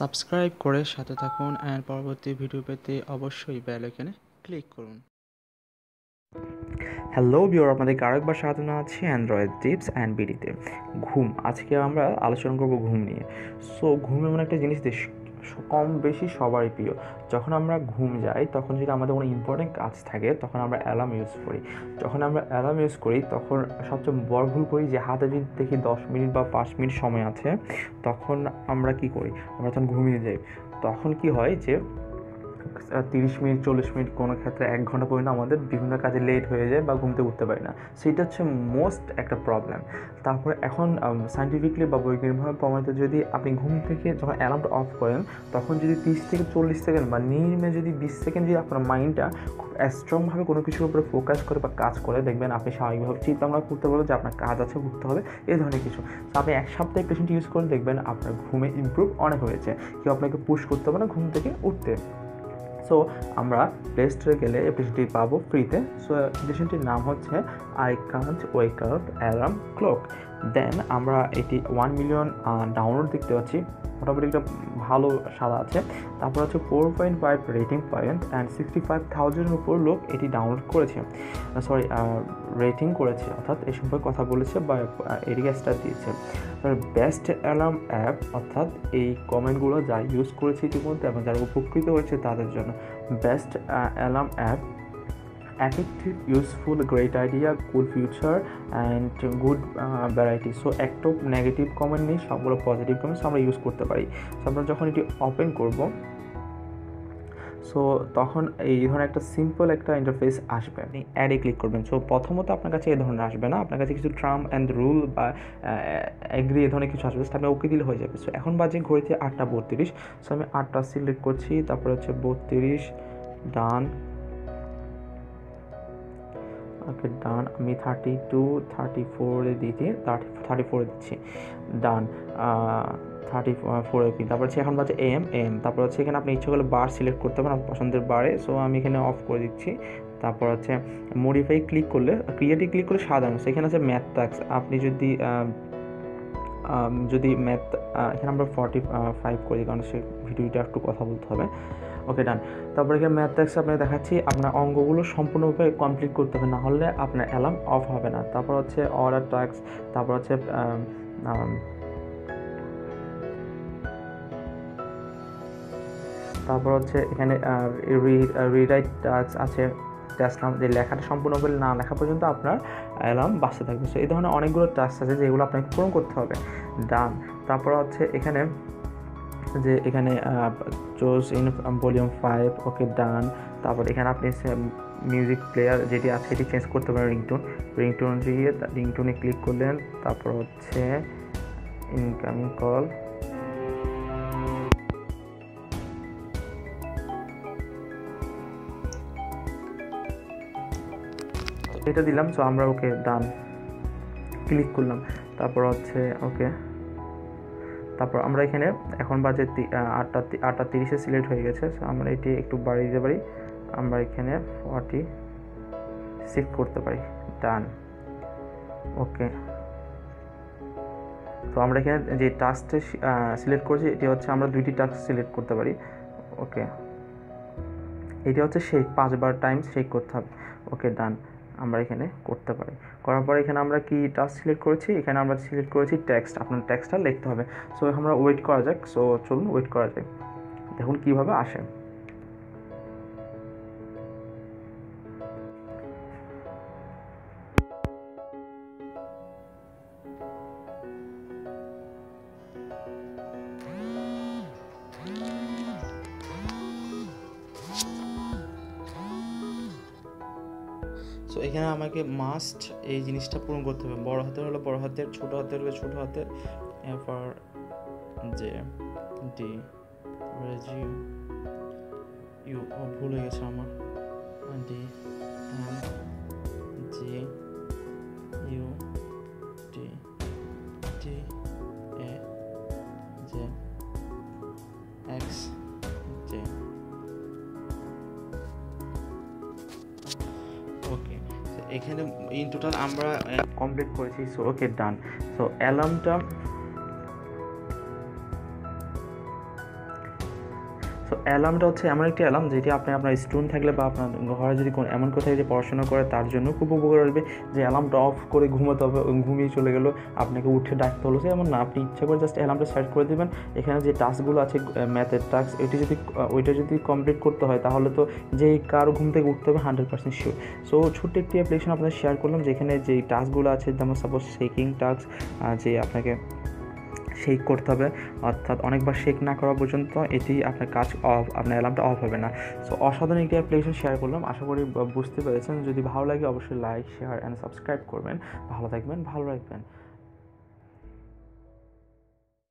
Subscribe করে সাথে থাকুন অ্যান্ড পরবর্তী ভিডিও পেতে অবশ্যই বেল আইকনে ক্লিক করুন। হ্যালো বিওর আপনাদেরকে আরেকবার স্বাগত জানাচ্ছি অ্যান্ড্রয়েড টিপস অ্যান্ড বিডিতে ঘুম, আজকে আমরা আলোচনা করব ঘুম নিয়ে। সো ঘুম এমন একটা জিনিস কম বেশি সবারই প্রিয়। যখন আমরা ঘুম যাই, তখন যদি আমাদের কোনো ইম্পর্টেন্ট কাজ থাকে, তখন আমরা অ্যালার্ম ইউজ করি। যখন আমরা অ্যালার্ম ইউজ করি, তখন সবচেয়ে বড় ভুল করি যে, হাতে যদি দেখি দশ মিনিট বা পাঁচ মিনিট সময় আছে, তখন আমরা কি করি? আমরা তখন ঘুমিয়ে যাই। তখন কি হয় যে তিরিশ মিনিট, চল্লিশ মিনিট কোনো ক্ষেত্রে এক ঘণ্টা পর্যন্ত আমাদের বিভিন্ন কাজে লেট হয়ে যায় বা ঘুমতে উঠতে পারি না। সেটা হচ্ছে মোস্ট একটা প্রবলেম তারপরে এখন সাইন্টিফিকলি বা বৈজ্ঞানিকভাবে প্রমাণিত যদি আপনি ঘুম থেকে যখন অ্যালার্মটা অফ করেন, তখন যদি তিরিশ থেকে চল্লিশ সেকেন্ড বা নিম্নে যদি বিশ সেকেন্ড যদি আপনার মাইন্ডটা খুব স্ট্রংভাবে কোনো কিছুর উপরে ফোকাস করে বা কাজ করে, দেখবেন আপনি স্বাভাবিকভাবে চিন্তা ভাবনা করতে পারবেন যে আপনার কাজ আছে, ঘুরতে হবে, এই ধরনের কিছু। তো আপনি এক সপ্তাহে পেশেন্ট ইউজ করে দেখবেন আপনার ঘুমে ইমপ্রুভ অনেক হয়েছে। কেউ আপনাকে পুশ করতে হবে না ঘুম থেকে উঠতে। সো আমরা প্লে স্টোরে গেলে অ্যাপ্লিকেশনটি পাবো ফ্রিতে সো অ্যাপ্লিকেশনটির নাম হচ্ছে I can't wake up alarm clock then আমরা এটি ওয়ান মিলিয়ন ডাউনলোড দেখতে পাচ্ছি। মোটামুটি একটা ভালো সারা আছে। তারপর হচ্ছে four point five rating point and sixty five থাউজেন্ডের উপর লোক এটি ডাউনলোড করেছে। সরি রেটিং করেছে, অর্থাৎ এই সম্পর্কে কথা বলেছে বা এরিয়া স্টার দিয়েছে। বেস্ট অ্যালার্ম অ্যাপ অর্থাৎ এই কমেন্টগুলো যা ইউজ করেছে ইতিমধ্যে এবং যারা উপকৃত হয়েছে তাদের জন্য। Best alarm app effective useful great idea good future and good uh, variety. So একটা নেগেটিভ কমেন্ট নেই সবগুলো পজিটিভ কমেন্টস আমরা ইউজ করতে পারি। সো আমরা যখন এটি ওপেন করব সো তখন এই ধরনের একটা সিম্পল একটা ইন্টারফেস আসবে। আপনি অ্যাডে ক্লিক করবেন। সো প্রথমত আপনার কাছে এই ধরনের আসবে না। আপনার কাছে কিছু ট্রাম অ্যান্ড রুল বা এগ্রি এই ধরনের কিছু আসবে। সেটা আপনি ওকে দিলে হয়ে যাবে। সো এখন বাজে ঘড়িতে আটটা বত্রিশ। সো আমি আটটা সিলেক্ট করছি। তারপরে হচ্ছে বত্রিশ ডান ওকে ডান আমি থার্টি টু থার্টি ফোরে দিচ্ছি থার্টি থার্টি ফোরে দিচ্ছি ডান থার্টি ফোরে কি তারপর হচ্ছে এখন বাজে এম এম তারপর হচ্ছে এখানে আপনি ইচ্ছে করলে বার সিলেক্ট করতে পারেন আপনার পছন্দের বারে সো আমি এখানে অফ করে দিচ্ছি। তারপর হচ্ছে মডিফাই ক্লিক করলে ক্রিয়েটিভ ক্লিক করলে সাধারণ। সেখানে আছে ম্যাথ ট্যাক্স আপনি যদি যদি ম্যাথ এখানে আমরা ফর্টি ফাইভ করি, কারণ সে ভিডিওটা একটু কথা বলতে হবে। ওকে ডান তারপরে এখানে ম্যাথ ট্যাক্স আপনাকে দেখাচ্ছি আপনার অঙ্গগুলো সম্পূর্ণভাবে কমপ্লিট করতে হবে না হলে আপনার অ্যালার্ম অফ হবে না। তারপর হচ্ছে অর্ডার ট্যাক্স তারপর হচ্ছে আম, আম, তারপর হচ্ছে এখানে রিরাইট টাস্ক আছে নাম যে লেখাটা সম্পূর্ণভাবে না লেখা পর্যন্ত আপনার অ্যালার্ম বাঁচতে থাকবে। সো এই ধরনের অনেকগুলো টাস্ক আছে যেগুলো আপনাকে পূরণ করতে হবে। ডান তারপর হচ্ছে এখানে যে এখানে choose in volume five okay done তারপর এখানে আপনি মিউজিক প্লেয়ার যেটি আছে, সেটি চেঞ্জ করতে পারেন রিংটোন রিংটোন গিয়ে রিংটোনে ক্লিক করলেন, তারপর হচ্ছে ইনকামিং কল এটা দিলাম সো আমরা ওকে ডান ক্লিক করলাম। তারপর হচ্ছে ওকে তারপর আমরা এখানে এখন বাজে আটটা আটটা তিরিশে সিলেক্ট হয়ে গেছে সো আমরা এটি একটু বাড়িয়ে দিতে পারি। আমরা এখানে ফর্টি সিক্স করতে পারি। ডান ওকে তো আমরা এখানে যে টাস্কটা সিলেক্ট করছি, এটি হচ্ছে আমরা দুইটি টাস্ক সিলেক্ট করতে পারি। ওকে এটি হচ্ছে শেক পাঁচবার টাইম শেক করতে হবে। ওকে ডান আমরা এখানে করতে পারি। করার পরে এখানে আমরা কি টাস্ক সিলেক্ট করেছি? এখানে আমরা সিলেক্ট করেছি টেক্সট আপনার টেক্সটটা লিখতে হবে। সো আমরা ওয়েট করা যাক। সো চলুন ওয়েট করা যাক। দেখুন কীভাবে আসে। এখানে আমাকে মাস্ট এই জিনিসটা পূরণ করতে হবে। বড় হাতের হলো বড় হাতের, ছোটো হাতের হলে ছোটো হাতের। এরপর যে ডি তারপরে জি ইউ ভুলে গেছে আমার। ডি জি এখানে ইন টোটাল আমরা কমপ্লিট করেছি সো ওকে ডান সো অ্যালার্মটা অ্যালার্মটা হচ্ছে এমন একটি অ্যালার্ম যেটি আপনি আপনার স্টুডেন্ট থাকলে বা আপনার ঘরে যদি কোনো এমন কোথায় যে পড়াশোনা করে, তার জন্য খুব উপকার আসবে। যে অ্যালার্মটা অফ করে ঘুমাতে হবে ঘুমিয়ে চলে গেলো, আপনাকে উঠে ডাকতে হলো। এমন না, আপনি ইচ্ছা করে জাস্ট অ্যালার্মটা সেট করে দেবেন। এখানে যে টাস্কগুলো আছে ম্যাথের টাস্ক ওইটি যদি ওইটা যদি কমপ্লিট করতে হয়, তাহলে তো যেই কারও ঘুম থেকে উঠতে হবে হান্ড্রেড পার্সেন্ট শিওর সো ছোট্ট একটি অ্যাপ্লিকেশন আপনাদের শেয়ার করলাম, যেখানে যেই টাস্কগুলো আছে, যেমন সাপোজ শেকিং টাস্ক যে আপনাকে শেক করতে হবে। অর্থাৎ অনেকবার শেক না করা পর্যন্ত এটি আপনার কাজ অফ আপনার অ্যালার্মটা অফ হবে না। সো অসাধারণ একটি অ্যাপ্লিকেশন শেয়ার করলাম। আশা করি বুঝতে পেরেছেন। যদি ভালো লাগে, অবশ্যই লাইক শেয়ার অ্যান্ড সাবস্ক্রাইব করবেন। ভালো থাকবেন, ভালো রাখবেন।